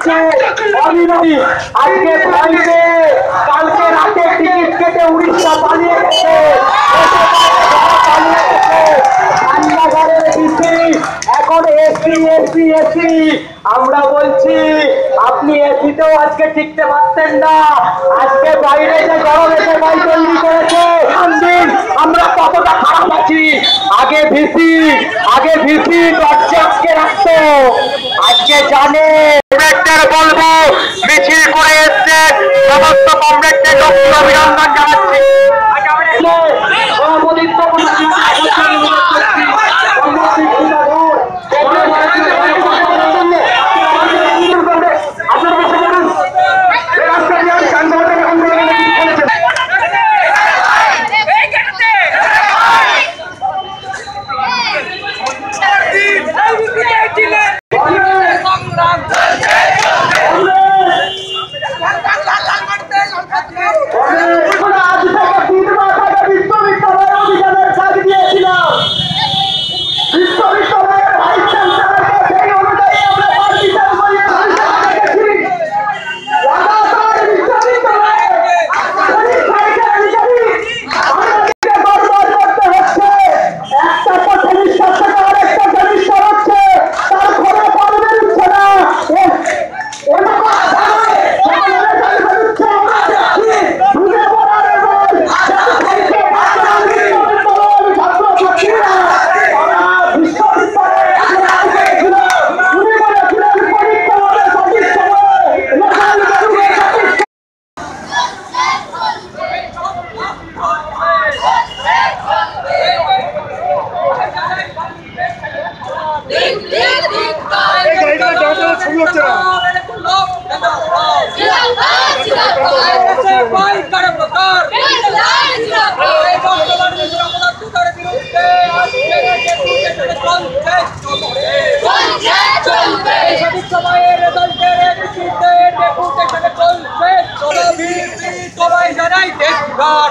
হচ্ছে অবিনয়ী আজকে ফ্লাইটে কালকে রাতে টিকিট কেটে উড়িষ্যা পালিয়ে গেছে। এখন এসি এসি এসি। আমরা বলছি, আপনি এসিতেও আজকে টিকতে পারতেন না। আজকে বাইরে যে গরম এসে ভাই তৈরি করেছে দিন আমরা কতটা খারাপ আছি? আগে ভিসি আগে ভিসি, দরজা আজকে রাখতো। আজকে জানে। বলব, মিছিল করে এসছে, সমস্ত কমরেডদের লক্ষ্য অভিনন্দন জানাচ্ছি সভাপতিত্ব আজ থেকে তিন মাস আগে বিশ্ববিদ্যালয় অভিযানের ডাক দিয়েছিলাম বিশ্ববিদ্যালয়ের ভাইস চ্যান্সেলরকে সেই অনুযায়ী আমরা পারমিশন করিয়ে পরীক্ষা দেখেছি লাগাতার বিশ্ববিদ্যালয়ে পরীক্ষাকে অনুযায়ী আমাদেরকে গড়বড় করতে হচ্ছে একটা তো সেমিস্টার থেকে আরেকটা সেমিস্টার হচ্ছে তার ফলে ফল বেরোচ্ছে না এ- এরকম ভাবে সকলের কাছে হচ্ছে আমরা দেখছি ঢুকে পড়ার এবং ছাত্রছাত্রীকে বর্তমান বিশ্ববিদ্যালয়ের ছাত্রছাত্রীরা তারা বিশ্ববিদ্যালয়ে আমরা গিয়েছিল উনি বলেছিলেন পরীক্ষা হবে সঠিক সময়ে লোকাল বেরোবে সঠিক জানাই দেখবার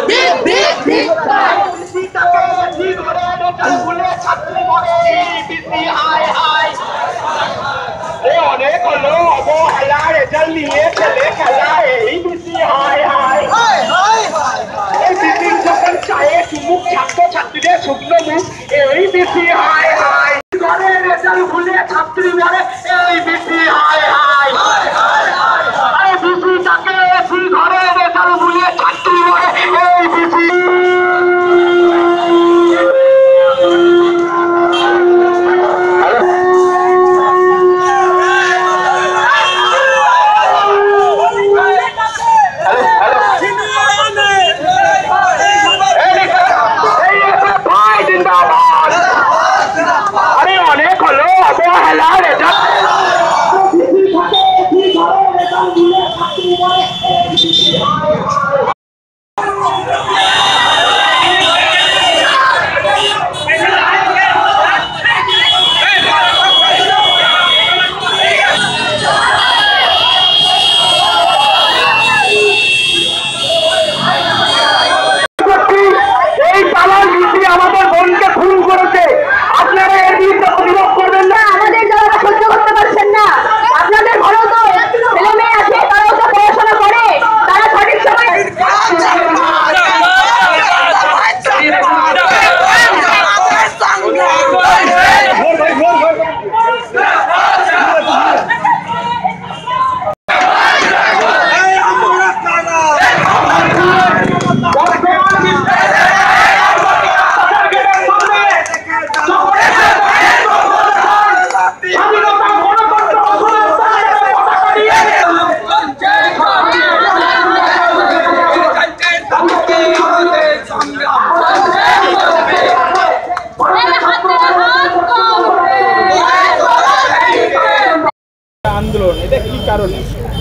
অনেক হলো অবহেলা রেজাল্ট নিয়ে ছেলে খেলা এই বেশি হায় হায় এই বিপিন যখন চায়ে চুমুক ছাত্র ছাত্রীদের শুকনো মুখ এই বেশি হায়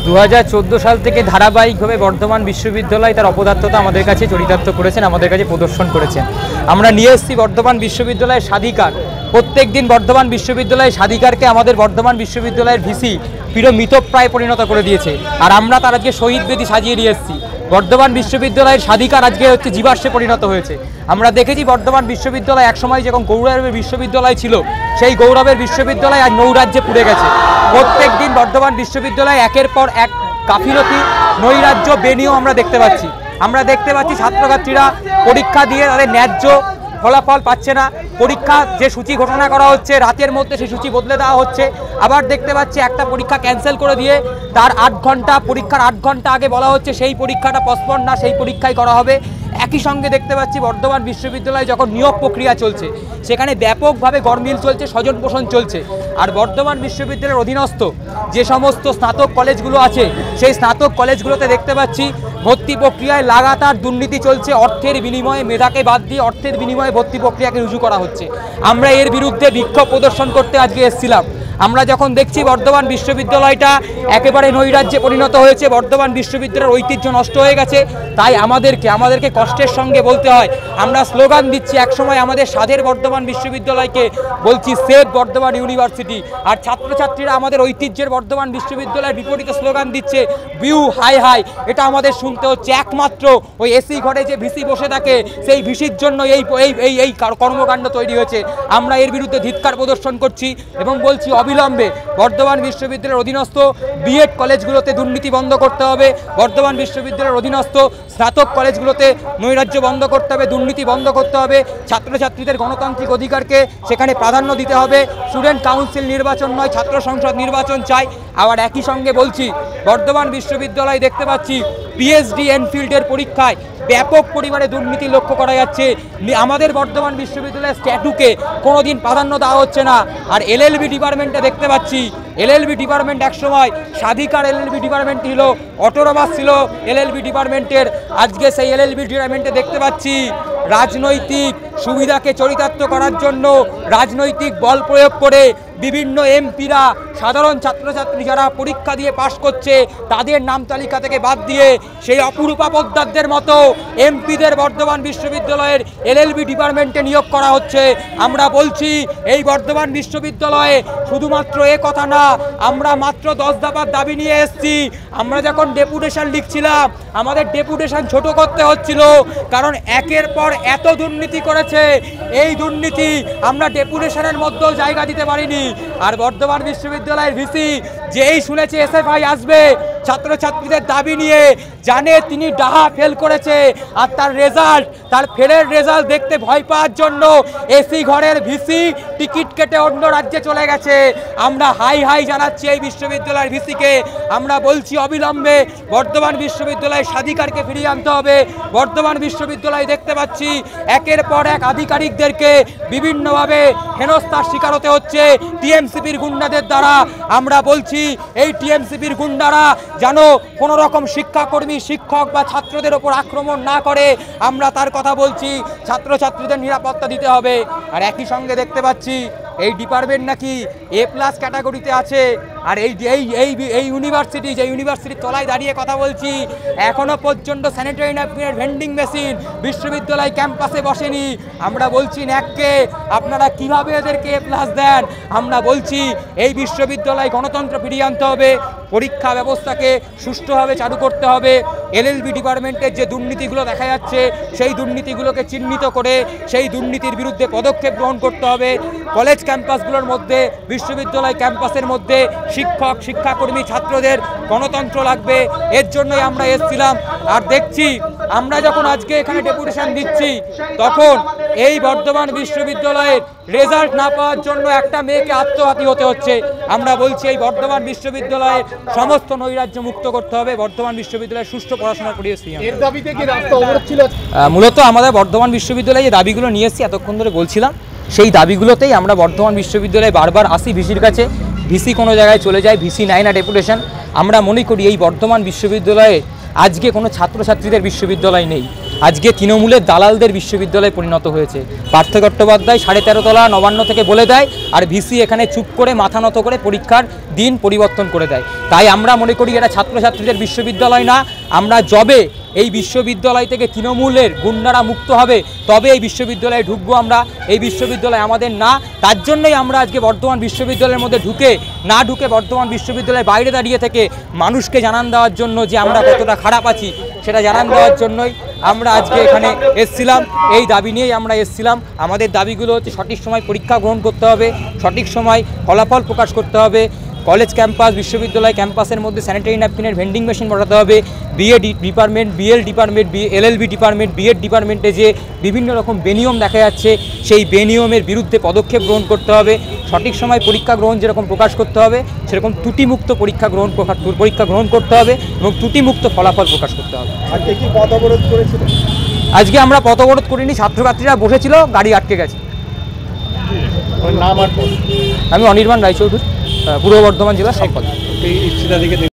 দু হাজার চোদ্দ সাল থেকে ধারাবাহিকভাবে বর্ধমান বিশ্ববিদ্যালয় তার অপদার্থতা আমাদের কাছে চরিতার্থ করেছেন, আমাদের কাছে প্রদর্শন করেছেন। আমরা নিয়ে এসেছি বর্ধমান বিশ্ববিদ্যালয়ের স্বাধিকার। প্রত্যেক দিন বর্ধমান বিশ্ববিদ্যালয়ের স্বাধিকারকে আমাদের বর্ধমান বিশ্ববিদ্যালয়ের ভিসি পিরো মৃতপ্রায় পরিণত করে দিয়েছে। আর আমরা তার আজকে শহীদ বেদি সাজিয়ে নিয়ে এসেছি। বর্ধমান বিশ্ববিদ্যালয়ের স্বাধিকার আজকে হচ্ছে জীবাশ্মে পরিণত হয়েছে। আমরা দেখেছি বর্ধমান বিশ্ববিদ্যালয় একসময় যখন গৌরবের বিশ্ববিদ্যালয় ছিল, সেই গৌরবের বিশ্ববিদ্যালয় আজ নৌরাজ্যে পুড়ে গেছে। প্রত্যেক দিন বর্ধমান বিশ্ববিদ্যালয় একের পর এক গাফিলতি, নৈরাজ্য, বেনিও আমরা দেখতে পাচ্ছি। আমরা দেখতে পাচ্ছি ছাত্রছাত্রীরা পরীক্ষা দিয়ে তাদের ন্যায্য ফলাফল পাচ্ছে না। পরীক্ষা যে সূচি ঘোষণা করা হচ্ছে, রাতের মধ্যে সেই সূচি বদলে দেওয়া হচ্ছে। আবার দেখতে পাচ্ছি একটা পরীক্ষা ক্যান্সেল করে দিয়ে তার আট ঘণ্টা, পরীক্ষার আট ঘণ্টা আগে বলা হচ্ছে সেই পরীক্ষাটা পসপন না, সেই পরীক্ষাই করা হবে। একই সঙ্গে দেখতে পাচ্ছি বর্ধমান বিশ্ববিদ্যালয়ে যখন নিয়োগ প্রক্রিয়া চলছে, সেখানে ব্যাপকভাবে গরমিল চলছে স্বজন পোষণ চলছে। আর বর্ধমান বিশ্ববিদ্যালয়ের অধীনস্থ যে সমস্ত স্নাতক কলেজগুলো আছে, সেই স্নাতক কলেজগুলোতে দেখতে পাচ্ছি ভর্তি প্রক্রিয়ায় লাগাতার দুর্নীতি চলছে, অর্থের বিনিময়ে মেধাকে বাদ দিয়ে অর্থের বিনিময়ে ভর্তি প্রক্রিয়াকে রুজু করা হচ্ছে। আমরা এর বিরুদ্ধে বিক্ষোভ প্রদর্শন করতে আজকে এসেছিলাম। আমরা যখন দেখছি বর্ধমান বিশ্ববিদ্যালয়টা একেবারে নৈরাজ্যে পরিণত হয়েছে, বর্ধমান বিশ্ববিদ্যালয়ের ঐতিহ্য নষ্ট হয়ে গেছে, তাই আমাদেরকে আমাদেরকে কষ্টের সঙ্গে বলতে হয়। আমরা স্লোগান দিচ্ছি একসময় আমাদের স্বাদের বর্ধমান বিশ্ববিদ্যালয়কে, বলছি সেভ বর্ধমান ইউনিভার্সিটি। আর ছাত্রছাত্রীরা আমাদের ঐতিহ্যের বর্ধমান বিশ্ববিদ্যালয়ের বিপরীতে স্লোগান দিচ্ছে বিউ হাই হাই। এটা আমাদের শুনতে হচ্ছে একমাত্র ওই এসি ঘরে যে ভিসি বসে থাকে, সেই ভিসির জন্য এই এই এই এই কার- কর্মকাণ্ড তৈরি হয়েছে। আমরা এর বিরুদ্ধে ধিৎকার প্রদর্শন করছি এবং বলছি অবিলম্বে বর্ধমান বিশ্ববিদ্যালয়ের অধীনস্থ বিএড কলেজগুলোতে দুর্নীতি বন্ধ করতে হবে। বর্ধমান বিশ্ববিদ্যালয়ের অধীনস্থ স্নাতক কলেজগুলোতে নৈরাজ্য বন্ধ করতে হবে, দুর্নীতি বন্ধ করতে হবে। ছাত্রছাত্রীদের গণতান্ত্রিক অধিকারকে সেখানে প্রাধান্য দিতে হবে। স্টুডেন্ট কাউন্সিল নির্বাচন নয়, ছাত্র সংসদ নির্বাচন চাই। আবার একই সঙ্গে বলছি, বর্ধমান বিশ্ববিদ্যালয় দেখতে পাচ্ছি পিএইচডি এনফিল্ডের পরীক্ষায় ব্যাপক পরিমাণে দুর্নীতি লক্ষ্য করা যাচ্ছে। আমাদের বর্ধমান বিশ্ববিদ্যালয়ের স্ট্যাটুকে কোনোদিন প্রাধান্য দেওয়া হচ্ছে না। আর এলএলবি ডিপার্টমেন্টে দেখতে পাচ্ছি, এলএলবি ডিপার্টমেন্ট একসময় স্বাধিকার এলএলবি ডিপার্টমেন্ট ছিল, অটোনমাস ছিল এলএলবি ডিপার্টমেন্টের। আজকে সেই এলএলবি ডিপার্টমেন্টে দেখতে পাচ্ছি, রাজনৈতিক সুবিধাকে চরিতার্থ করার জন্য রাজনৈতিক বল প্রয়োগ করে বিভিন্ন এমপিরা সাধারণ ছাত্রছাত্রী যারা পরীক্ষা দিয়ে পাশ করছে, তাদের নাম তালিকা থেকে বাদ দিয়ে সেই অপরূপা পোদ্দারদের মতো এমপিদের বর্ধমান বিশ্ববিদ্যালয়ের এলএলবি ডিপার্টমেন্টে নিয়োগ করা হচ্ছে। আমরা বলছি, এই বর্ধমান বিশ্ববিদ্যালয়ে শুধুমাত্র এ কথা না, আমরা মাত্র দশ দফার দাবি নিয়ে এসছি। আমরা যখন ডেপুটেশন লিখছিলাম, আমাদের ডেপুটেশন ছোট করতে হচ্ছিল, কারণ একের পর এত দুর্নীতি করেছে। এই দুর্নীতি আমরা ডেপুটেশনের মধ্যেও জায়গা দিতে পারিনি। আর বর্ধমান বিশ্ববিদ্যালয়ের ভিসি যেই শুনেছে এসএফআই আসবে ছাত্রছাত্রীদের দাবি নিয়ে জানে তিনি ডাহা ফেল করেছে আর তার রেজাল্ট, তার ফেলের রেজাল্ট দেখতে ভয় পাওয়ার জন্য এসি ঘরের ভিসি টিকিট কেটে অন্য রাজ্যে চলে গেছে। আমরা হাই হাই জানাচ্ছি এই বিশ্ববিদ্যালয়ের ভিসিকে। আমরা বলছি অবিলম্বে বর্ধমান বিশ্ববিদ্যালয়ের স্বাধিকারকে ফিরিয়ে আনতে হবে। বর্ধমান বিশ্ববিদ্যালয় দেখতে পাচ্ছি একের পর এক আধিকারিকদেরকে বিভিন্নভাবে হেনস্থার শিকার হতে হচ্ছে টিএমসিপির গুন্ডাদের দ্বারা। আমরা বলছি এই টিএমসিপির গুন্ডারা যেন কোনো রকম শিক্ষাকর্মী, শিক্ষক বা ছাত্রদের ওপর আক্রমণ না করে, আমরা তার কথা বলছি, ছাত্রছাত্রীদের নিরাপত্তা দিতে হবে। আর একই সঙ্গে দেখতে পাচ্ছি এই ডিপার্টমেন্ট নাকি এ প্লাস ক্যাটাগরিতে আছে। আর এই এই এই এই ইউনিভার্সিটি যে ইউনিভার্সিটির তলায় দাঁড়িয়ে কথা বলছি এখনও পর্যন্ত স্যানিটারি ন্যাপকিনের ভেন্ডিং মেশিন বিশ্ববিদ্যালয় ক্যাম্পাসে বসেনি। আমরা বলছি, ন্যাককে, আপনারা কীভাবে এদেরকে এ প্লাস দেন? আমরা বলছি, এই বিশ্ববিদ্যালয় গণতন্ত্র ফিরিয়ে আনতে হবে, পরীক্ষা ব্যবস্থাকে সুষ্ঠুভাবে চালু করতে হবে। এলএলবি ডিপার্টমেন্টের যে দুর্নীতিগুলো দেখা যাচ্ছে, সেই দুর্নীতিগুলোকে চিহ্নিত করে সেই দুর্নীতির বিরুদ্ধে পদক্ষেপ গ্রহণ করতে হবে। কলেজ ক্যাম্পাসগুলোর মধ্যে, বিশ্ববিদ্যালয় ক্যাম্পাসের মধ্যে শিক্ষক, শিক্ষাকর্মী, ছাত্রদের গণতন্ত্র লাগবে। এর জন্যই আমরা এসেছিলাম। আর দেখছি, আমরা যখন আজকে এখানে ডেপুটেশন দিচ্ছি, তখন এই বর্ধমান বিশ্ববিদ্যালয়ের রেজাল্ট না পাওয়ার জন্য একটা মেয়েকে আত্মঘাতী হতে হচ্ছে। আমরা বলছি, এই বর্ধমান বিশ্ববিদ্যালয়ের সমস্ত নৈরাজ্য মুক্ত করতে হবে। বর্ধমান বিশ্ববিদ্যালয়ের সুষ্ঠু পড়াশোনার পরিবেশ এর দাবিতে কি রাস্তা অবরোধ ছিল? আহ, মূলত আমাদের বর্ধমান বিশ্ববিদ্যালয়ে যে দাবিগুলো নিয়ে এসেছি এতক্ষণ ধরে বলছিলাম সেই দাবিগুলোতেই আমরা বর্ধমান বিশ্ববিদ্যালয়ে বারবার আসি ভিসির কাছে। ভিসি কোনো জায়গায় চলে যায় ভিসি নাই না ডেপুটেশন। আমরা মনে করি এই বর্ধমান বিশ্ববিদ্যালয়ে আজকে কোনো ছাত্রছাত্রীদের বিশ্ববিদ্যালয় নেই। আজকে তৃণমূলের দালালদের বিশ্ববিদ্যালয়ে পরিণত হয়েছে। পার্থ চট্টোপাধ্যায় সাড়ে তেরো তলা নবান্ন থেকে বলে দেয়, আর ভিসি এখানে চুপ করে মাথা নত করে পরীক্ষার দিন পরিবর্তন করে দেয়। তাই আমরা মনে করি এটা ছাত্রছাত্রীদের বিশ্ববিদ্যালয় না, আমরা জবে এই বিশ্ববিদ্যালয় থেকে তৃণমূলের গুন্ডারা মুক্ত হবে। তবে এই বিশ্ববিদ্যালয়ে ঢুকবো আমরা। এই বিশ্ববিদ্যালয় আমাদের না। তার জন্যই আমরা আজকে বর্ধমান বিশ্ববিদ্যালয়ের মধ্যে ঢুকে, না ঢুকে বর্ধমান বিশ্ববিদ্যালয়ের বাইরে দাঁড়িয়ে থেকে মানুষকে জানান দেওয়ার জন্য যে আমরা কতটা খারাপ আছি, সেটা জানান দেওয়ার জন্যই আমরা আজকে এখানে এসছিলাম। এই দাবি নিয়েই আমরা এসছিলাম। আমাদের দাবিগুলো হচ্ছে সঠিক সময় পরীক্ষা গ্রহণ করতে হবে, সঠিক সময় ফলাফল প্রকাশ করতে হবে। কলেজ ক্যাম্পাস বিশ্ববিদ্যালয় ক্যাম্পাসের মধ্যে স্যানিটারি ন্যাপকিনের ভেন্ডিং মেশিন বসাতে হবে। BA department BL department B L LLB department BEd ডিপার্টমেন্টে যে বিভিন্ন রকম বেনিয়ম দেখা যাচ্ছে সেই বেনিয়মের বিরুদ্ধে পদক্ষেপ গ্রহণ করতে হবে। সঠিক সময় পরীক্ষা গ্রহণ যেরকম প্রকাশ করতে হবে সেরকম ত্রুটিমুক্ত পরীক্ষা গ্রহণ পরীক্ষা গ্রহণ করতে হবে এবং ত্রুটিমুক্ত ফলাফল প্রকাশ করতে হবে। আজকে কি পথ অবরোধ করেছিল? আজকে আমরা পথ অবরোধ করিনি ছাত্রছাত্রীরা বসেছিল গাড়ি আটকে গেছে। আমি অনির্বাণ রায়চৌধুরী। পূর্ব বর্ধমান জেলার সম্পাদক।